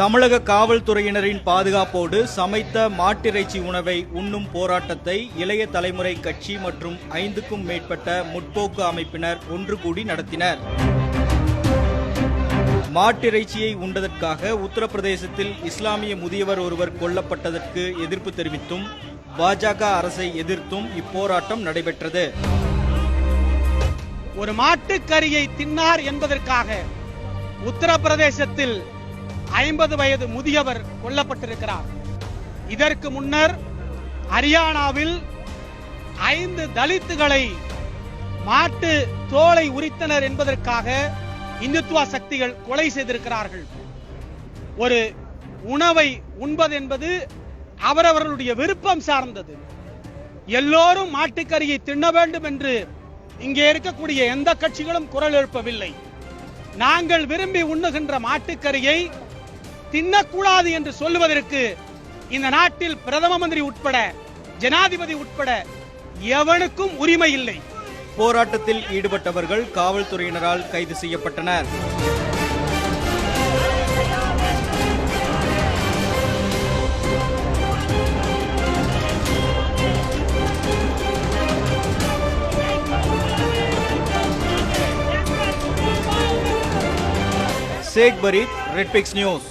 தமிழக காவல்துறையினரின் பாதுகாப்போடு சமைத்த மாட்டிறைச்சி உணவை உண்ணும் போராட்டத்தை இளைய தலைமுறை கட்சி மற்றும் ஐந்துக்கும் மேற்பட்ட முற்போக்கு அமைப்பினர் ஒன்று கூடி நடத்தினர். மாட்டிறைச்சியை உண்டதற்காக உத்தரப்பிரதேசத்தில் இஸ்லாமிய முதியவர் ஒருவர் கொல்லப்பட்டதற்கு எதிர்ப்பு தெரிவித்தும் பாஜக அரசை எதிர்த்தும் இப்போராட்டம் நடைபெற்றது. ஒரு மாட்டுக்கரியை தின்னார் என்பதற்காக உத்தரப்பிரதேசத்தில் ஐம்பது வயது முதியவர் கொல்லப்பட்டிருக்கிறார். இதற்கு முன்னர் ஹரியானாவில் ஐந்து தலித்துகளை மாட்டு தோலை உரித்தனர் என்பதற்காக இந்துத்துவா சக்திகள் கொலை செய்திருக்கிறார்கள். ஒரு உணவை உண்பது என்பது அவரவர்களுடைய விருப்பம் சார்ந்தது. எல்லோரும் மாட்டுக்கறியை தின்ன வேண்டும் என்று இங்கே இருக்கக்கூடிய எந்த கட்சிகளும் குரல் எழுப்பவில்லை. நாங்கள் விரும்பி உண்ணுகின்ற மாட்டுக்கறியை தின்னக்கூடாது என்று சொல்லுவதற்கு இந்த நாட்டில் பிரதம மந்திரி உட்பட ஜனாதிபதி உட்பட எவனுக்கும் உரிமை இல்லை. போராட்டத்தில் ஈடுபட்டவர்கள் காவல்துறையினரால் கைது செய்யப்பட்டனர். Sheikh Fareed Redpix news.